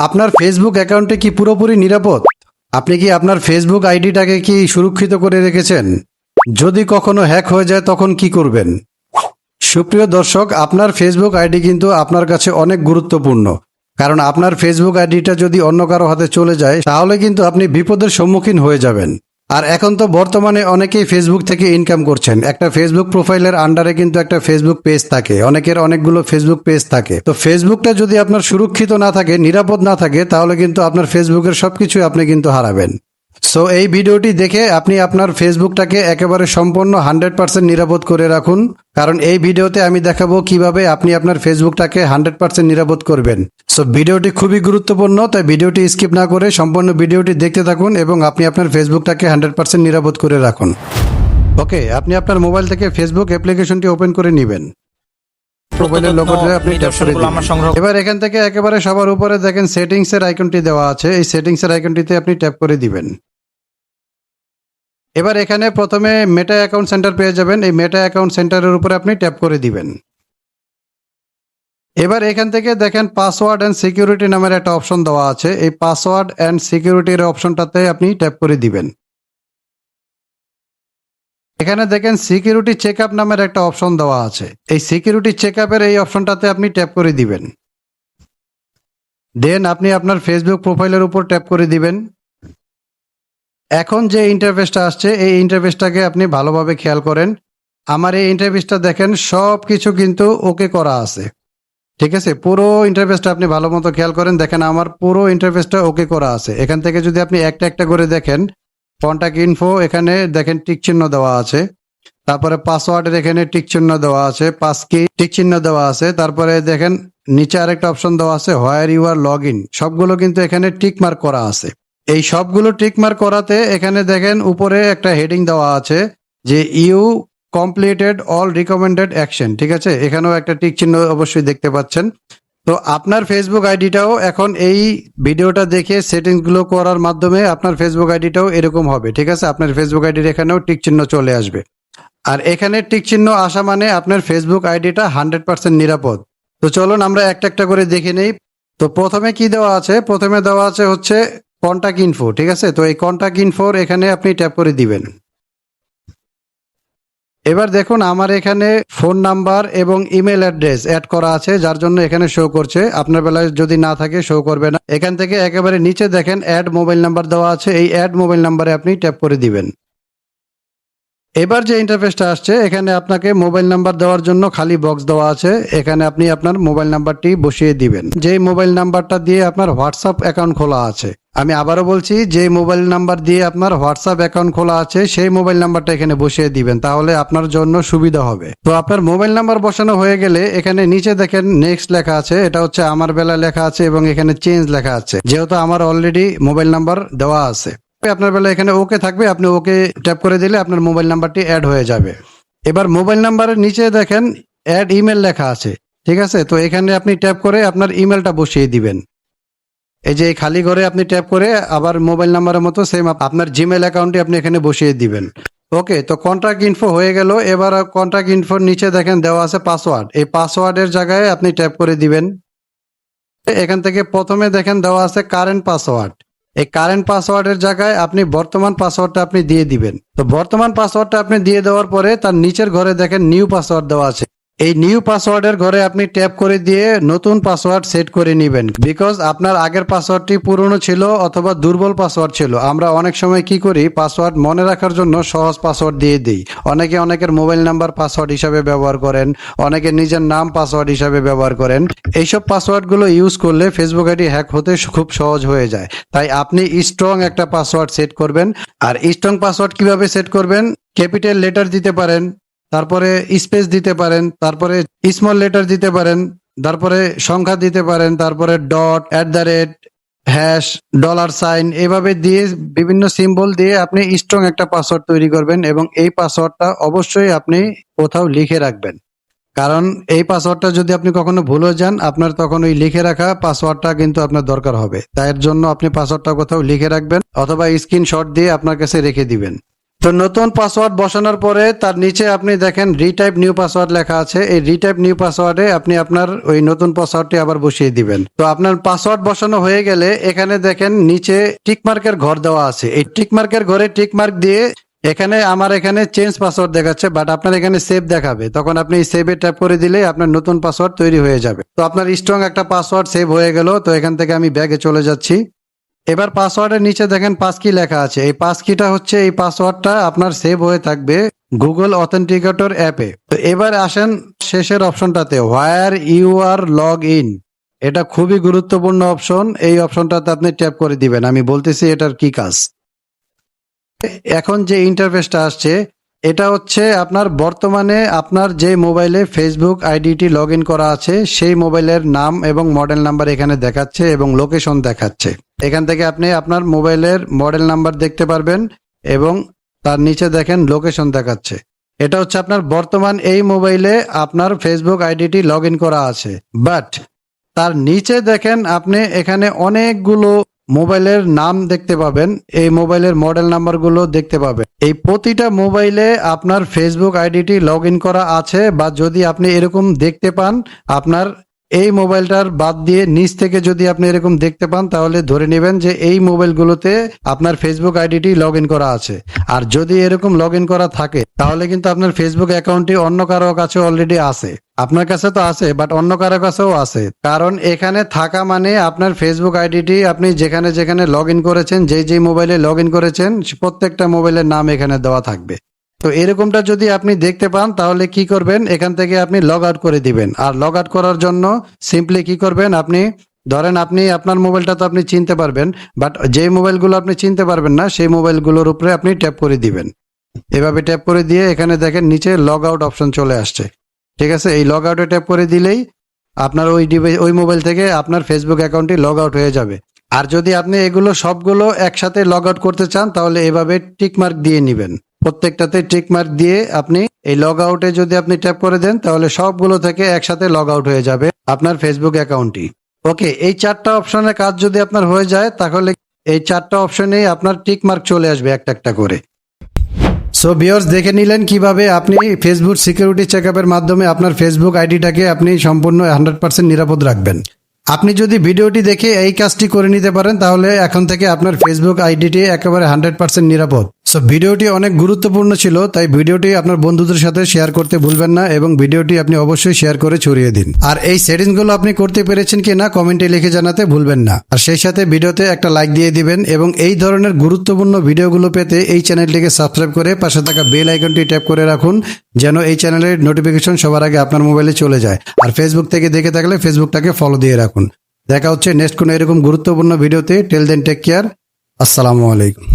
আপনার ফেসবুক অ্যাকাউন্টে কি পুরোপুরি নিরাপদ? আপনি কি আপনার ফেসবুক আইডিটাকে কি সুরক্ষিত করে রেখেছেন? যদি কখনো হ্যাক হয়ে যায়, তখন কি করবেন? সুপ্রিয় দর্শক, আপনার ফেসবুক আইডি কিন্তু আপনার কাছে অনেক গুরুত্বপূর্ণ। কারণ আপনার ফেসবুক আইডিটা যদি অন্য কারও হাতে চলে যায়, তাহলে কিন্তু আপনি বিপদের সম্মুখীন হয়ে যাবেন। আর এখন তো বর্তমানে অনেকেই ফেসবুক থেকে ইনকাম করছেন। একটা ফেসবুক প্রোফাইলের আন্ডারে কিন্তু একটা ফেসবুক পেজ থাকে। অনেকের অনেকগুলো ফেসবুক পেজ থাকে। তো ফেসবুকটা যদি আপনার সুরক্ষিত না থাকে, নিরাপদ না থাকে, তাহলে কিন্তু আপনার ফেসবুকের সবকিছু আপনি কিন্তু হারাবেন। সো এই ভিডিওটি দেখে আপনি আপনার ফেসবুকটাকে একেবারে সম্পূর্ণ হান্ড্রেড পার্সেন্ট নিরাপদ করে রাখুন। কারণ এই ভিডিওতে আমি দেখাবো কীভাবে আপনি আপনার ফেসবুকটাকে হান্ড্রেড পার্সেন্ট নিরাপদ করবেন। সো ভিডিওটি খুবই গুরুত্বপূর্ণ, তাই ভিডিওটি স্কিপ না করে সম্পূর্ণ ভিডিওটি দেখতে থাকুন এবং আপনি আপনার ফেসবুকটাকে হান্ড্রেড পার্সেন্ট নিরাপদ করে রাখুন। ওকে আপনি আপনার মোবাইল থেকে ফেসবুক অ্যাপ্লিকেশনটি ওপেন করে নেবেন। মোবাইলের লোগোটা আপনি ট্যাপ করে এবার এখান থেকে একেবারে সবার উপরে দেখেন সেটিংস এর আইকনটি দেওয়া আছে। এই সেটিংস এর আইকনটিতে আপনি ট্যাপ করে দিবেন। এবার এখানে প্রথমে মেটা অ্যাকাউন্ট সেন্টার পেয়ে যাবেন। এই মেটা অ্যাকাউন্ট সেন্টারের উপরে আপনি ট্যাপ করে দিবেন। এবার এখান থেকে দেখেন পাসওয়ার্ড অ্যান্ড সিকিউরিটি নামের একটা অপশন দেওয়া আছে। এই পাসওয়ার্ড অ্যান্ড সিকিউরিটির অপশনটাতে আপনি ট্যাপ করে দিবেন। এখানে দেখেন সিকিউরিটি চেক আপ নামের একটা অপশন দেওয়া আছে। এই সিকিউরিটি চেক আপের এই অপশনটাতে আপনি ট্যাপ করে দিবেন। দেন আপনি আপনার ফেসবুক প্রোফাইলের উপর ট্যাপ করে দিবেন। এখন যে ইন্টারফেসটা আসছে, এই ইন্টারফেসটাকে আপনি ভালোভাবে খেয়াল করেন। আমার এই ইন্টারফেসটা দেখেন সব কিছু কিন্তু ওকে করা আছে। ঠিক আছে? পুরো ইন্টারফেসটা আপনি ভালো মতো খেয়াল করেন। দেখেন আমার পুরো ইন্টারফেসটা ওকে করা আছে। এখান থেকে যদি আপনি একটা একটা করে দেখেন কন্ট্যাক্ট ইনফো এখানে দেখেন টিক চিহ্ন দেওয়া আছে। তারপরে পাসওয়ার্ডের এখানে টিক চিহ্ন দেওয়া আছে পাস কি টিক চিহ্ন দেওয়া আছে। তারপরে দেখেন নিচে আরেকটা অপশন দেওয়া আছে where you are log in সবগুলো কিন্তু এখানে টিক মার্ক করা আছে। এই সবগুলো টিক মার্ক করাতে এখানে দেখেন উপরে একটা হেডিং দেওয়া আছে যে you completed all recommended action ঠিক আছে? এখানেও একটা টিক চিহ্ন অবশ্যই দেখতে পাচ্ছেন। তো আপনার ফেসবুক আইডিটাও এখন এই ভিডিওটা দেখে সেটিংসগুলো করার মাধ্যমে আপনার ফেসবুক আইডিটাও এরকম হবে, ঠিক আছে? আপনার ফেসবুক আইডির এখানেও টিক চিহ্ন চলে আসবে। আর এখানে টিক চিহ্ন আসা মানে আপনার ফেসবুক আইডিটা হান্ড্রেড পার্সেন্ট নিরাপদ। তো চলুন আমরা একটা একটা করে দেখে নেই। তো প্রথমে কি দেওয়া আছে? প্রথমে দেওয়া আছে হচ্ছে কন্টাক্ট ইনফো ঠিক আছে? তো এই কন্টাক্ট ইনফোর এখানে আপনি ট্যাপ করে দিবেন। এবার দেখুন আমার এখানে ফোন নাম্বার এবং ইমেল অ্যাড্রেস অ্যাড করা আছে, যার জন্য এখানে শো করছে। আপনার বেলায় যদি না থাকে শো করবে না। এখান থেকে একেবারে নিচে দেখেন অ্যাড মোবাইল নাম্বার দেওয়া আছে। এই অ্যাড মোবাইল নাম্বারে আপনি ট্যাপ করে দিবেন। এবার যে ইন্টারফেসটা আসছে, এখানে আপনাকে মোবাইল নাম্বার দেওয়ার জন্য খালি বক্স দেওয়া আছে। এখানে আপনি আপনার মোবাইল নাম্বারটি বসিয়ে দিবেন। যে মোবাইল নাম্বারটা দিয়ে আপনার হোয়াটসঅ্যাপ অ্যাকাউন্ট খোলা আছে, আমি আবারও বলছি যে মোবাইল নাম্বার দিয়ে আপনার হোয়াটসঅ্যাপ অ্যাকাউন্ট খোলা আছে, সেই মোবাইল নাম্বারটা এখানে বসিয়ে দিবেন, তাহলে আপনার জন্য সুবিধা হবে। তো আপনার মোবাইল নাম্বার বসানো হয়ে গেলে, এখানে নিচে দেখেন নেক্সট লেখা আছে, এটা হচ্ছে আমার বেলা লেখা আছে এবং এখানে চেঞ্জ লেখা আছে, যেহেতু আমার অলরেডি মোবাইল নাম্বার দেওয়া আছে। আপনার বেলা এখানে ওকে থাকবে, আপনি ওকে ট্যাপ করে দিলে আপনার মোবাইল নাম্বারটি অ্যাড হয়ে যাবে। এবার মোবাইল নাম্বারের নিচে দেখেন অ্যাড ইমেল লেখা আছে, ঠিক আছে? তো এখানে আপনি ট্যাপ করে আপনার ইমেলটা বসিয়ে দিবেন। এই যে খালি ঘরে আপনি ট্যাপ করে আবার মোবাইল নাম্বারের মতো সেম আপনার জিমেল অ্যাকাউন্টে আপনি এখানে বসিয়ে দিবেন। ওকে, তো কন্ট্রাক্ট ইনফো হয়ে গেল। এবার কন্ট্রাক্ট ইনফোর নিচে দেখেন, দেওয়া আছে পাসওয়ার্ড এই পাসওয়ার্ডের জায়গায় আপনি ট্যাপ করে দিবেন। এখান থেকে প্রথমে দেখেন, দেওয়া আছে কারেন্ট পাসওয়ার্ড এই কারেন্ট পাসওয়ার্ডের জায়গায় আপনি বর্তমান পাসওয়ার্ডটা আপনি দিয়ে দিবেন। তো বর্তমান পাসওয়ার্ডটা আপনি দিয়ে দেওয়ার পরে তার নিচের ঘরে দেখেন নিউ পাসওয়ার্ড দেওয়া আছে। এই নিউ পাসওয়ার্ডের ঘরে আপনি ট্যাপ করে দিয়ে নতুন পাসওয়ার্ড সেট করে নেবেন। বিকজ আপনার আগের পাসওয়ার্ডটি পুরনো ছিল অথবা দুর্বল পাসওয়ার্ড ছিল। আমরা অনেক সময় কি করি পাসওয়ার্ড মনে রাখার জন্য সহজ পাসওয়ার্ড দিয়ে দিই। অনেকে অনেকের মোবাইল নাম্বার পাসওয়ার্ড হিসাবে ব্যবহার করেন, অনেকে নিজের নাম পাসওয়ার্ড হিসাবে ব্যবহার করেন। এইসব পাসওয়ার্ডগুলো ইউজ করলে ফেসবুক আইডি হ্যাক হতে খুব সহজ হয়ে যায়। তাই আপনি স্ট্রং একটা পাসওয়ার্ড সেট করবেন। আর স্ট্রং পাসওয়ার্ড কীভাবে সেট করবেন? ক্যাপিটাল লেটার দিতে পারেন। তারপরে স্পেস দিতে পারেন, তারপরে স্মল লেটার দিতে পারেন, তারপরে সংখ্যা দিতে পারেন, তারপরে dot at the rate hash dollar sign এভাবে দিয়ে বিভিন্ন সিম্বল দিয়ে আপনি স্ট্রং একটা পাসওয়ার্ড তৈরি করবেন এবং এই পাসওয়ার্ডটা অবশ্যই আপনি কোথাও লিখে রাখবেন। কারণ এই পাসওয়ার্ডটা যদি আপনি কখনো ভুলে যান, আপনার তখন ওই লিখে রাখা পাসওয়ার্ডটা কিন্তু আপনার দরকার হবে। তাই জন্য আপনি পাসওয়ার্ডটা কোথাও লিখে রাখবেন অথবা স্ক্রিনশট দিয়ে আপনার কাছে রেখে দিবেন। তো নতুন পাসওয়ার্ড বসানোর পরে তার নিচে আপনি দেখেন রিটাইপ নিউ পাসওয়ার্ড লেখা আছে। এই রিটাইপ নিউ পাসওয়ার্ডে আপনি আপনার ওই নতুন পাসওয়ার্ডটি আবার বসিয়ে দিবেন। তো আপনার পাসওয়ার্ড বসানো হয়ে গেলে এখানে দেখেন নিচে টিকমার্কের ঘর দেওয়া আছে। এই টিকমার্কের ঘরে টিকমার্ক দিয়ে এখানে আমার এখানে চেঞ্জ পাসওয়ার্ড দেখাচ্ছে বাট আপনার এখানে সেভ দেখাবে। তখন আপনি সেভে ট্যাপ করে দিলে আপনার নতুন পাসওয়ার্ড তৈরি হয়ে যাবে। তো আপনার স্ট্রং একটা পাসওয়ার্ড সেভ হয়ে গেল। তো এখান থেকে আমি ব্যাগে চলে যাচ্ছি। এবার পাসওয়ার্ডের নিচে দেখেন পাস কি লেখা আছে। এই পাস কিটা হচ্ছে, এই পাসওয়ার্ডটা আপনার সেভ হয়ে থাকবে গুগল অথেন্টিকেটর অ্যাপে তো এবার আসেন শেষের অপশনটাতে where you are log in এটা খুবই গুরুত্বপূর্ণ অপশন। এই অপশনটাতে আপনি ট্যাপ করে দিবেন। আমি বলতেছি এটার কি কাজ। এখন যে ইন্টারফেসটা আসছে এটা হচ্ছে আপনার বর্তমানে আপনার যে মোবাইলে ফেসবুক আইডিটি লগ করা আছে, সেই মোবাইলের নাম এবং মডেল নাম্বার এখানে দেখাচ্ছে এবং লোকেশন দেখাচ্ছে। এখান থেকে আপনি আপনার মোবাইলের মডেল নাম্বার দেখতে পারবেন এবং তার নিচে দেখেন লোকেশন দেখাচ্ছে। এটা হচ্ছে আপনার বর্তমান এই মোবাইলে আপনার ফেসবুক আইডিটি লগ করা আছে। বাট তার নিচে দেখেন আপনি এখানে অনেকগুলো মোবাইলের নাম দেখতে পাবেন, এই মোবাইলের মডেল নাম্বারগুলো দেখতে পাবেন। এই প্রতিটা মোবাইলে আপনার ফেসবুক আইডিটি লগ করা আছে বা যদি আপনি এরকম দেখতে পান, আপনার এই মোবাইলটার বাদ দিয়ে নিচ থেকে যদি আপনি এরকম দেখতে পান, তাহলে ধরে নেবেন যে এই মোবাইলগুলোতে আপনার ফেসবুক আইডিটি লগ করা আছে। আর যদি এরকম লগ করা থাকে, তাহলে কিন্তু আপনার ফেসবুক অ্যাকাউন্টটি অন্য কারও কাছে অলরেডি আছে। আপনার কাছে তো আছে বাট অন্য কারও কাছেও আছে। কারণ এখানে থাকা মানে আপনার ফেসবুক আইডিটি, আপনি যেখানে যেখানে লগ ইন করেছেন, যেই যেই মোবাইলে লগ ইন করেছেন, প্রত্যেকটা মোবাইলের নাম এখানে দেওয়া থাকবে। তো এরকমটা যদি আপনি দেখতে পান, তাহলে কি করবেন? এখান থেকে আপনি লগ আউট করে দিবেন। আর লগ আউট করার জন্য সিম্পলি কি করবেন? আপনি, ধরেন আপনি, আপনার মোবাইলটা তো আপনি চিনতে পারবেন বাট যে মোবাইলগুলো আপনি চিনতে পারবেন না, সেই মোবাইলগুলোর উপরে আপনি ট্যাপ করে দিবেন। এভাবে ট্যাপ করে দিয়ে এখানে দেখেন, নিচে লগ আউট অপশন চলে আসছে। ঠিক আছে? এই লগ আউটে ট্যাপ করে দিলেই আপনার ওই ডিভাইস ওই মোবাইল থেকে আপনার ফেসবুক অ্যাকাউন্টটি লগ আউট হয়ে যাবে। আর যদি আপনি এগুলো সবগুলো একসাথে লগ আউট করতে চান, তাহলে এভাবে টিক মার্ক দিয়ে নেবেন। প্রত্যেকটাতে টিক মার্ক দিয়ে আপনি এই লগ আউটে যদি আপনি ট্যাপ করে দেন, তাহলে সবগুলো থেকে একসাথে লগ আউট হয়ে যাবে আপনার ফেসবুক অ্যাকাউন্টটি ওকে, এই চারটা অপশনের কাজ যদি আপনার হয়ে যায়, তাহলে এই চারটা অপশনেই আপনার টিক মার্ক চলে আসবে একটা একটা করে। সো বিয়ার্স দেখে নিলেন কীভাবে আপনি ফেসবুক সিকিউরিটি চেকআপের মাধ্যমে আপনার ফেসবুক আইডিটাকে আপনি সম্পূর্ণ হান্ড্রেড পার্সেন্ট নিরাপদ রাখবেন। আপনি যদি ভিডিওটি দেখে এই কাজটি করে নিতে পারেন, তাহলে এখন থেকে আপনার ফেসবুক আইডিটি একেবারে হান্ড্রেড পার্সেন্ট নিরাপদ। সো ভিডিওটি অনেক গুরুত্বপূর্ণ ছিল, তাই ভিডিওটি আপনার বন্ধুদের সাথে শেয়ার করতে ভুলবেন না এবং ভিডিওটি আপনি অবশ্যই শেয়ার করে ছড়িয়ে দিন। আর এই সেটিংসগুলো আপনি করতে পেরেছেন কি না কমেন্টে লিখে জানাতে ভুলবেন না। আর সেই সাথে ভিডিওতে একটা লাইক দিয়ে দিবেন এবং এই ধরনের গুরুত্বপূর্ণ ভিডিওগুলো পেতে এই চ্যানেলটিকে সাবস্ক্রাইব করে পাশে থাকা বেল আইকনটি ট্যাপ করে রাখুন, যেন এই চ্যানেলের নোটিফিকেশন সবার আগে আপনার মোবাইলে চলে যায়। আর ফেসবুক থেকে দেখে থাকলে ফেসবুকটাকে ফলো দিয়ে রাখুন। দেখা হচ্ছে নেক্সট কোনো এরকম গুরুত্বপূর্ণ ভিডিওতে। টেল দেন টেক কেয়ার আসসালামু আলাইকুম।